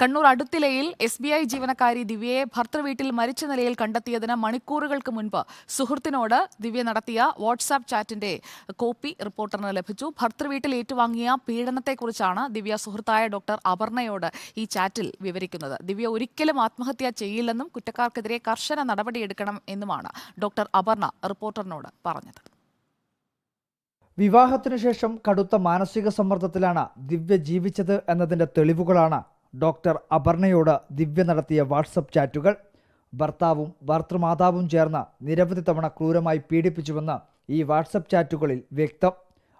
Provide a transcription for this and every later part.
കണ്ണൂർ അടുത്തിലയിൽ S B I ജീവനക്കാരി ദിവ്യയെ ഭർത്തൃവീട്ടിൽ മരിച്ച നിലയിൽ കണ്ടെത്തിയതിന് മണിക്കൂറുകൾക്ക് മുൻപ് സുഹൃത്തിനോട് ദിവ്യ നടത്തിയ വാട്സാപ്പ് ചാറ്റിന്റെ കോപ്പി റിപ്പോർട്ടറിന് ലഭിച്ചു. ഭർത്തൃവീട്ടിൽ ഏറ്റുവാങ്ങിയ പീഡനത്തെക്കുറിച്ചാണ് ദിവ്യ സുഹൃത്തായ ഡോക്ടർ അപർണയോട് ഈ ചാറ്റിൽ വിവരിക്കുന്നത്. ദിവ്യ ഒരിക്കലും ആത്മഹത്യ ചെയ്യില്ലെന്നും കുറ്റക്കാർക്കെതിരെ കർശന നടപടിയെടുക്കണം എന്നുമാണ് ഡോക്ടർ അപർണ റിപ്പോർട്ടറിനോട് പറഞ്ഞത്. വിവാഹത്തിനു ശേഷം കടുത്ത മാനസിക സമ്മർദ്ദത്തിലാണ് ദിവ്യ ജീവിച്ചത് എന്നതിന്റെ തെളിവുകളാണ് ഡോക്ടർ അപർണയോട് ദിവ്യ നടത്തിയ വാട്സപ്പ് ചാറ്റുകൾ ഭർത്താവും ഭർത്തൃമാതാവും ചേർന്ന് നിരവധി തവണ ക്രൂരമായി പീഡിപ്പിച്ചുവെന്ന് ഈ വാട്സപ്പ് ചാറ്റുകളിൽ വ്യക്തം.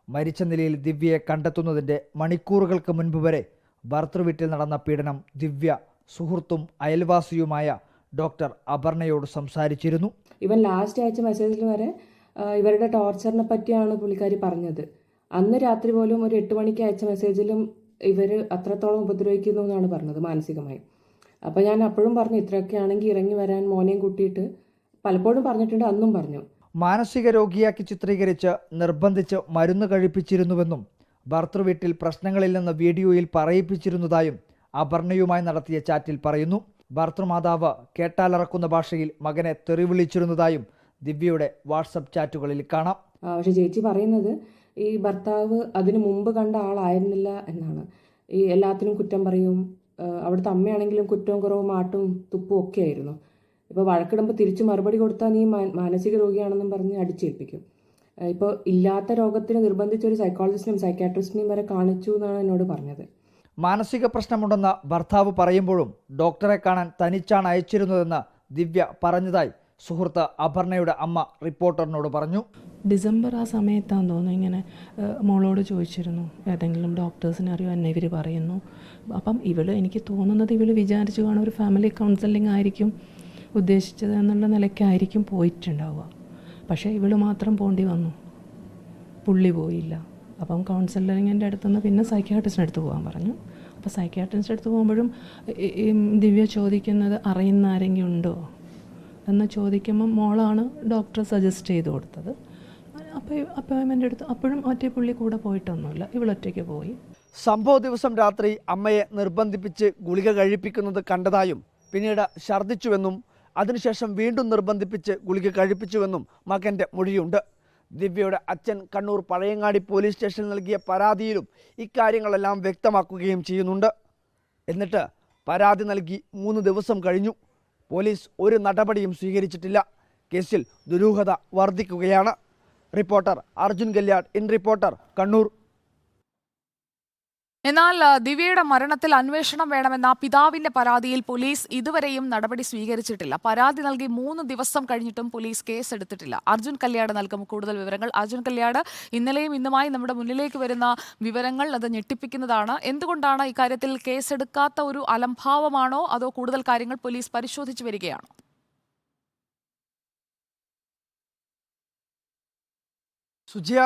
മരിച്ച നിലയിൽ ദിവ്യയെ കണ്ടെത്തുന്നതിന്റെ മണിക്കൂറുകൾക്ക് മുൻപ് വരെ ഭർത്തൃവീട്ടിൽ നടന്ന പീഡനം ദിവ്യ സുഹൃത്തും അയൽവാസിയുമായ ഡോക്ടർ അപർണയോട് സംസാരിച്ചിരുന്നു. ഇവൻ ലാസ്റ്റ് അയച്ച മെസ്സേജിൽ വരെ ഇവരുടെ ടോർച്ചറിനെ പറ്റിയാണ് പുള്ളിക്കാരി പറഞ്ഞത്. അന്ന് രാത്രി പോലും ഒരു എട്ട് മണിക്ക് അയച്ച മെസ്സേജിലും ഇവർ അത്രത്തോളം ഉപദ്രവിക്കുന്നു എന്നാണ് പറഞ്ഞത് മാനസികമായി. അപ്പോൾ ഞാൻ അപ്പോഴും പറഞ്ഞു ഇത്രയൊക്കെ ആണെങ്കിൽ ഇറങ്ങി വരാൻ മോനെയും കൂട്ടിയിട്ട് പലപ്പോഴും പറഞ്ഞിട്ടുണ്ട് അന്നും പറഞ്ഞു. മാനസിക രോഗിയാക്കി ചിത്രീകരിച്ച് നിർബന്ധിച്ച് മരുന്ന് കഴിപ്പിച്ചിരുന്നുവെന്നും ഭർത്തൃവീട്ടിൽ പ്രശ്നങ്ങളില്ലെന്ന് വീഡിയോയിൽ പറയിപ്പിച്ചിരുന്നതായും അപർണയുമായി നടത്തിയ ചാറ്റിൽ പറയുന്നു. ഭർത്തൃമാതാവ് കേട്ടാലറക്കുന്ന ഭാഷയിൽ മകനെ തെറിവിളിച്ചിരുന്നതായും ദിവ്യയുടെ വാട്സപ്പ് ചാറ്റുകളിൽ കാണാം. പക്ഷേ പക്ഷെ ചേച്ചി പറയുന്നത് ഈ ഭർത്താവ് അതിനു മുമ്പ് കണ്ട ആളായിരുന്നില്ല എന്നാണ്. ഈ എല്ലാത്തിനും കുറ്റം പറയും. അവിടുത്തെ അമ്മയാണെങ്കിലും കുറ്റവും കുറവും മാട്ടും തുപ്പും ഒക്കെ ആയിരുന്നു ഇപ്പോൾ വഴക്കിടുമ്പോൾ തിരിച്ച് മറുപടി കൊടുത്താൽ നീ മാനസിക രോഗിയാണെന്നും പറഞ്ഞ് അടിച്ചേൽപ്പിക്കും. ഇപ്പോൾ ഇല്ലാത്ത രോഗത്തിന് നിർബന്ധിച്ച് ഒരു സൈക്കോളജിസ്റ്റിനും സൈക്കാട്രിസ്റ്റിനെയും വരെ കാണിച്ചു എന്നാണ് എന്നോട് പറഞ്ഞത്. മാനസിക പ്രശ്നമുണ്ടെന്ന് ഭർത്താവ് പറയുമ്പോഴും ഡോക്ടറെ കാണാൻ തനിച്ചാണ് അയച്ചിരുന്നതെന്ന് ദിവ്യ പറഞ്ഞതായി സുഹൃത്ത് അപർണയുടെ അമ്മ റിപ്പോർട്ടറിനോട് പറഞ്ഞു. ഡിസംബർ ആ സമയത്താന്ന് തോന്നുന്നു ഇങ്ങനെ മോളോട് ചോദിച്ചിരുന്നു ഏതെങ്കിലും ഡോക്ടേഴ്സിനെ അറിയോ എന്നെ ഇവർ പറയുന്നു. അപ്പം ഇവൾ എനിക്ക് തോന്നുന്നത് ഇവൾ വിചാരിച്ചു കാണും ഒരു ഫാമിലി കൗൺസിലിംഗ് ആയിരിക്കും ഉദ്ദേശിച്ചത് എന്നുള്ള നിലയ്ക്കായിരിക്കും പോയിട്ടുണ്ടാവുക. പക്ഷേ ഇവൾ മാത്രം പോണ്ടി വന്നു. പുള്ളി പോയില്ല. അപ്പം കൗൺസിലറിങ്ങിന്റെ അടുത്തുനിന്ന് പിന്നെ സൈക്യാട്രിസ്റ്റിന്റെ അടുത്ത് പോകാൻ പറഞ്ഞു. അപ്പോൾ സൈക്യാട്രിസ്റ്റിന്റെ അടുത്ത് പോകുമ്പോഴും ദിവ്യ ചോദിക്കുന്നത് അറിയുന്ന ആരെങ്കിലും ഉണ്ടോ? എന്ന് ചോദിക്കുമ്പോൾ മോളാണ് ഡോക്ടർ സജസ്റ്റ് ചെയ്ത് കൊടുത്തത്. അപ്പോൾ അപ്പോയിൻമെന്റ് എടുത്ത് അപ്പോഴും ഒറ്റ പുള്ളി കൂടെ പോയിട്ടൊന്നുമില്ല. ഇവളൊറ്റയ്ക്ക് പോയി. സംഭവ ദിവസം രാത്രി അമ്മയെ നിർബന്ധിപ്പിച്ച് ഗുളിക കഴിപ്പിക്കുന്നത് കണ്ടതായും പിന്നീട് ഛർദ്ദിച്ചുവെന്നും അതിനുശേഷം വീണ്ടും നിർബന്ധിപ്പിച്ച് ഗുളിക കഴിപ്പിച്ചുവെന്നും മകന്റെ മൊഴിയുണ്ട്. ദിവ്യയുടെ അച്ഛൻ കണ്ണൂർ പഴയങ്ങാടി പോലീസ് സ്റ്റേഷനിൽ നൽകിയ പരാതിയിലും ഇക്കാര്യങ്ങളെല്ലാം വ്യക്തമാക്കുകയും ചെയ്യുന്നുണ്ട്. എന്നിട്ട് പരാതി നൽകി മൂന്ന് ദിവസം കഴിഞ്ഞു. പോലീസ് ഒരു നടപടിയും സ്വീകരിച്ചിട്ടില്ല. കേസിൽ ദുരൂഹത വർദ്ധിക്കുകയാണ്. Reporter Arjun Galyad in reporter Kannur. എന്നാൽ ദിവ്യയുടെ മരണത്തിൽ അന്വേഷണം വേണമെന്ന പിതാവിന്റെ പരാതിയിൽ പോലീസ് ഇതുവരെയും നടപടി സ്വീകരിച്ചിട്ടില്ല. പരാതി നൽകി മൂന്ന് ദിവസം കഴിഞ്ഞിട്ടും പോലീസ് കേസ് എടുത്തിട്ടില്ല അർജുൻ കല്യാട് നൽകും കൂടുതൽ വിവരങ്ങൾ. അർജുൻ കല്യാട് ഇന്നലെയും ഇന്നുമായി നമ്മുടെ മുന്നിലേക്ക് വരുന്ന വിവരങ്ങൾ അത് ഞെട്ടിപ്പിക്കുന്നതാണ്. എന്തുകൊണ്ടാണ് ഇക്കാര്യത്തിൽ കേസെടുക്കാത്ത ഒരു അലംഭാവമാണോ? അതോ കൂടുതൽ കാര്യങ്ങൾ പോലീസ് പരിശോധിച്ചു വരികയാണോ? സുജിയ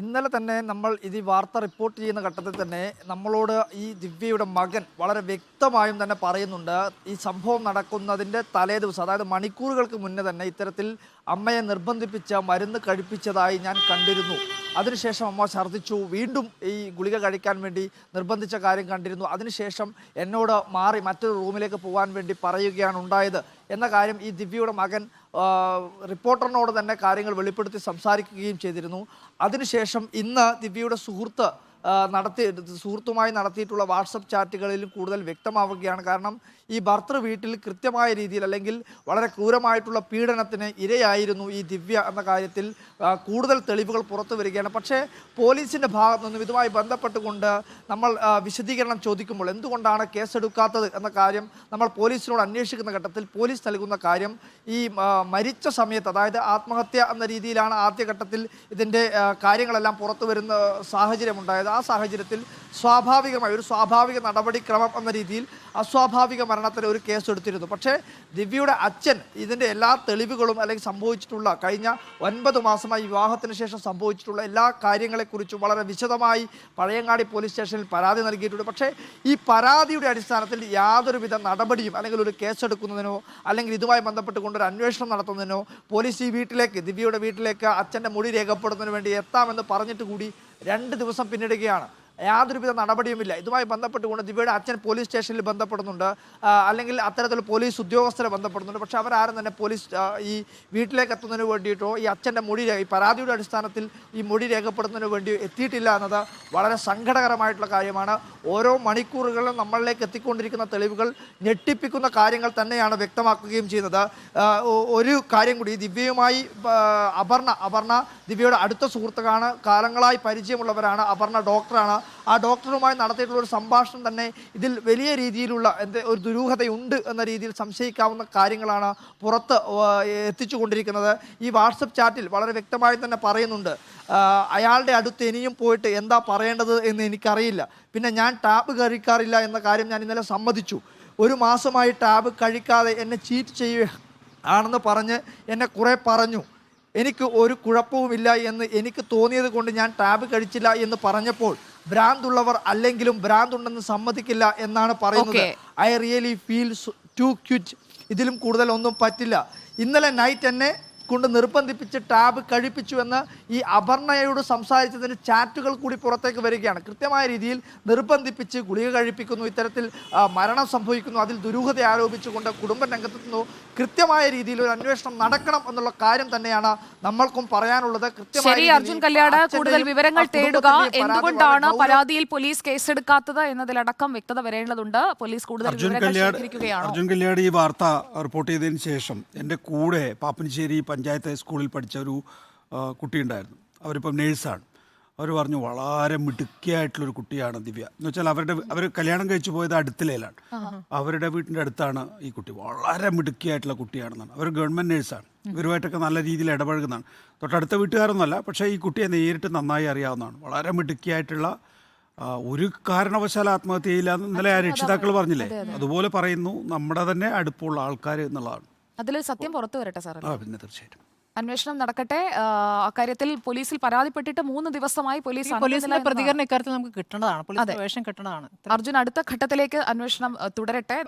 ഇന്നലെ തന്നെ നമ്മൾ ഇത് വാർത്ത റിപ്പോർട്ട് ചെയ്യുന്ന ഘട്ടത്തിൽ തന്നെ നമ്മളോട് ഈ ദിവ്യയുടെ മകൻ വളരെ വ്യക്തമായും തന്നെ പറയുന്നുണ്ട്. ഈ സംഭവം നടക്കുന്നതിന്റെ തലേ ദിവസം അതായത് മണിക്കൂറുകൾക്ക് മുന്നേ തന്നെ ഇത്തരത്തിൽ അമ്മയെ നിർബന്ധിപ്പിച്ച മരുന്ന് കഴിപ്പിച്ചതായി ഞാൻ കണ്ടിരുന്നു. അതിനുശേഷം അമ്മ ഛർദ്ദിച്ചു. വീണ്ടും ഈ ഗുളിക കഴിക്കാൻ വേണ്ടി നിർബന്ധിച്ച കാര്യം കണ്ടിരുന്നു. അതിനുശേഷം എന്നോട് മാറി മറ്റൊരു റൂമിലേക്ക് പോകാൻ വേണ്ടി പറയുകയാണ് ഉണ്ടായത്. എന്ന കാര്യം ഈ ദിവ്യയുടെ മകൻ റിപ്പോർട്ടറിനോട് തന്നെ കാര്യങ്ങൾ വെളിപ്പെടുത്തി സംസാരിക്കുകയും ചെയ്തിരുന്നു. അതിനുശേഷം ഇന്ന് ദിവ്യയുടെ സുഹൃത്ത് നടത്തി സുഹൃത്തുമായി നടത്തിയിട്ടുള്ള വാട്സപ്പ് ചാറ്റുകളിലും കൂടുതൽ വ്യക്തമാവുകയാണ്. കാരണം ഈ ഭർത്തൃ വീട്ടിൽ കൃത്യമായ രീതിയിൽ അല്ലെങ്കിൽ വളരെ ക്രൂരമായിട്ടുള്ള പീഡനത്തിന് ഇരയായിരുന്നു ഈ ദിവ്യ എന്ന കാര്യത്തിൽ കൂടുതൽ തെളിവുകൾ പുറത്തു വരികയാണ്. പക്ഷേ പോലീസിന്റെ ഭാഗത്തു നിന്നും ഇതുമായി ബന്ധപ്പെട്ടുകൊണ്ട് നമ്മൾ വിശദീകരണം ചോദിക്കുമ്പോൾ എന്തുകൊണ്ടാണ് കേസെടുക്കാത്തത് എന്ന കാര്യം നമ്മൾ പോലീസിനോട് അന്വേഷിക്കുന്ന ഘട്ടത്തിൽ പോലീസ് നൽകുന്ന കാര്യം ഈ മരിച്ച സമയത്ത് അതായത് ആത്മഹത്യ എന്ന രീതിയിലാണ് ആദ്യഘട്ടത്തിൽ ഇതിന്റെ കാര്യങ്ങളെല്ലാം പുറത്തു വരുന്ന സാഹചര്യമുണ്ടായത്. സാഹചര്യത്തിൽ സ്വാഭാവികമായി ഒരു സ്വാഭാവിക നടപടിക്രമം എന്ന രീതിയിൽ അസ്വാഭാവിക മരണത്തിന് ഒരു കേസ് എടുത്തിരുന്നു. പക്ഷേ ദിവ്യയുടെ അച്ഛൻ ഇതിന്റെ എല്ലാ തെളിവുകളും അല്ലെങ്കിൽ സംഭവിച്ചിട്ടുള്ള കഴിഞ്ഞ ഒൻപത് മാസമായി വിവാഹത്തിന് ശേഷം സംഭവിച്ചിട്ടുള്ള എല്ലാ കാര്യങ്ങളെക്കുറിച്ചും വളരെ വിശദമായി പഴയങ്ങാടി പോലീസ് സ്റ്റേഷനിൽ പരാതി നൽകിയിട്ടുണ്ട്. പക്ഷേ ഈ പരാതിയുടെ അടിസ്ഥാനത്തിൽ യാതൊരുവിധ നടപടിയും അല്ലെങ്കിൽ ഒരു കേസെടുക്കുന്നതിനോ അല്ലെങ്കിൽ ഇതുമായി ബന്ധപ്പെട്ടുകൊണ്ട് ഒരു അന്വേഷണം നടത്തുന്നതിനോ പോലീസ് ഈ വീട്ടിലേക്ക് ദിവ്യയുടെ വീട്ടിലേക്ക് അച്ഛന്റെ മൊഴി രേഖപ്പെടുന്നതിന് വേണ്ടി എത്താമെന്ന് പറഞ്ഞിട്ട് കൂടി രണ്ട് ദിവസം പിന്നിടുകയാണ്. യാതൊരുവിധ നടപടിയുമില്ല. ഇതുമായി ബന്ധപ്പെട്ടുകൊണ്ട് ദിവ്യയുടെ അച്ഛൻ പോലീസ് സ്റ്റേഷനിൽ ബന്ധപ്പെടുന്നുണ്ട്. അല്ലെങ്കിൽ അത്തരത്തിൽ പോലീസ് ഉദ്യോഗസ്ഥരെ ബന്ധപ്പെടുന്നുണ്ട്. പക്ഷേ അവരാരും തന്നെ പോലീസ് ഈ വീട്ടിലേക്ക് എത്തുന്നതിന് വേണ്ടിയിട്ടോ ഈ അച്ഛന്റെ മൊഴി ഈ പരാതിയുടെ അടിസ്ഥാനത്തിൽ ഈ മൊഴി രേഖപ്പെടുത്തുന്നതിന് വേണ്ടി എത്തിയിട്ടില്ല എന്നത് വളരെ സങ്കടകരമായിട്ടുള്ള കാര്യമാണ്. ഓരോ മണിക്കൂറുകളിലും നമ്മളിലേക്ക് എത്തിക്കൊണ്ടിരിക്കുന്ന തെളിവുകൾ ഞെട്ടിപ്പിക്കുന്ന കാര്യങ്ങൾ തന്നെയാണ് വ്യക്തമാക്കുകയും ചെയ്യുന്നത്. ഒരു കാര്യം കൂടി ദിവ്യയുമായി അപർണ അപർണ ദിവ്യയുടെ അടുത്ത സുഹൃത്തുക്കാണ് കാലങ്ങളായി പരിചയമുള്ളവരാണ്. അപർണ ഡോക്ടറാണ്. ആ ഡോക്ടറുമായി നടത്തിയിട്ടുള്ള ഒരു സംഭാഷണം തന്നെ ഇതിൽ വലിയ രീതിയിലുള്ള എന്ത് ഒരു ദുരൂഹതയുണ്ട് എന്ന രീതിയിൽ സംശയിക്കാവുന്ന കാര്യങ്ങളാണ് പുറത്ത് എത്തിച്ചുകൊണ്ടിരിക്കുന്നത്. ഈ വാട്സപ്പ് ചാറ്റിൽ വളരെ വ്യക്തമായി തന്നെ പറയുന്നുണ്ട്. അയാളുടെ അടുത്ത് ഇനിയും പോയിട്ട് എന്താ പറയേണ്ടത് എന്ന് എനിക്കറിയില്ല. പിന്നെ ഞാൻ ടാബ് കഴിക്കാറില്ല എന്ന കാര്യം ഞാൻ ഇന്നലെ സമ്മതിച്ചു. ഒരു മാസമായി ടാബ് കഴിക്കാതെ എന്നെ ചീറ്റ് ചെയ്യുക ആണെന്ന് പറഞ്ഞ് എന്നെ കുറേ പറഞ്ഞു. എനിക്ക് ഒരു കുഴപ്പവുമില്ല എന്ന് എനിക്ക് തോന്നിയത് കൊണ്ട് ഞാൻ ടാബ് കഴിച്ചില്ല എന്ന് പറഞ്ഞപ്പോൾ ഭ്രാന്തുള്ളവർ അല്ലെങ്കിലും ഭ്രാന്തുണ്ടെന്ന് സമ്മതിക്കില്ല എന്നാണ് പറയുന്നത്. I really feel to quit ഇതിലും കൂടുതൽ ഒന്നും പറ്റില്ല. ഇന്നലെ നൈറ്റ് എന്നെ കൊണ്ട് നിർബന്ധിപ്പിച്ച് ടാബ് കഴിപ്പിച്ചു എന്ന് ഈ അപർണയോട് സംസാരിച്ചതിന് ചാറ്റുകൾ കൂടി പുറത്തേക്ക് വരികയാണ്. കൃത്യമായ രീതിയിൽ നിർബന്ധിപ്പിച്ച് ഗുളിക കഴിപ്പിക്കുന്നു. ഇത്തരത്തിൽ മരണം സംഭവിക്കുന്നു. അതിൽ ദുരൂഹത ആരോപിച്ചുകൊണ്ട് കുടുംബം രംഗത്തെത്തുന്നു. കൃത്യമായ രീതിയിൽ ഒരു അന്വേഷണം നടക്കണം എന്നുള്ള കാര്യം തന്നെയാണ് നമ്മൾക്കും പറയാനുള്ളത്. കൃത്യമായി ശരി അർജുൻ കല്യാട് കൂടുതൽ വിവരങ്ങൾ തേടുക എന്തുകൊണ്ടാണ് പരാതിയിൽ പോലീസ് കേസെടുക്കാത്തത് എന്നതിലടക്കം വ്യക്തത വരേണ്ടതുണ്ട്. പോലീസ് കൂടുതൽ അർജുൻ കല്യാട് അർജുൻ കല്യാട് ഈ വാർത്ത റിപ്പോർട്ട് ചെയ്തതിന് ശേഷം എന്റെ കൂടെ പാപ്പനശ്ശേരി പഞ്ചായത്ത് സ്കൂളിൽ പഠിച്ച ഒരു കുട്ടിയുണ്ടായിരുന്നു. അവരിപ്പം നേഴ്സാണ്. അവർ പറഞ്ഞു വളരെ മിടുക്കിയായിട്ടുള്ളൊരു കുട്ടിയാണ് ദിവ്യ. എന്ന് വെച്ചാൽ അവരുടെ അവർ കല്യാണം കഴിച്ചു പോയത് അടുത്തിലയിലാണ്. അവരുടെ വീട്ടിന്റെ അടുത്താണ് ഈ കുട്ടി. വളരെ മിടുക്കിയായിട്ടുള്ള കുട്ടിയാണെന്നാണ്. അവർ ഗവൺമെന്റ് നേഴ്സാണ്. ഇവരുമായിട്ടൊക്കെ നല്ല രീതിയിൽ ഇടപഴകുന്നതാണ്. തൊട്ടടുത്ത വീട്ടുകാരൊന്നുമല്ല പക്ഷേ ഈ കുട്ടിയെ നേരിട്ട് നന്നായി അറിയാവുന്നതാണ്. വളരെ മിടുക്കിയായിട്ടുള്ള ഒരു കാരണവശാൽ ആത്മഹത്യ ചെയ്യില്ല എന്നല്ലേ രക്ഷിതാക്കൾ പറഞ്ഞില്ലേ? അതുപോലെ പറയുന്നു നമ്മുടെ തന്നെ അടുപ്പുള്ള ആൾക്കാർ എന്നുള്ളതാണ്. അതിൽ സത്യം പുറത്തു വരട്ടെ സാർ ആ പിന്നെ തീർച്ചയായിട്ടും. അന്വേഷണം നടക്കട്ടെ. ആ, അക്കാര്യത്തിൽ പോലീസിൽ പരാതിപ്പെട്ടിട്ട് മൂന്ന് ദിവസമായി പോലീസ് പോലീസിന്റെ അനങ്ങുന്നില്ല പ്രതികരണം ഇക്കാര്യത്തിൽ നമുക്ക് കിട്ടേണ്ടതാണ് അതെ. പോലീസ് വേഷം കിട്ടേണ്ടതാണ് അർജുൻ അടുത്ത ഘട്ടത്തിലേക്ക് അന്വേഷണം ആ, തുടരട്ടെ.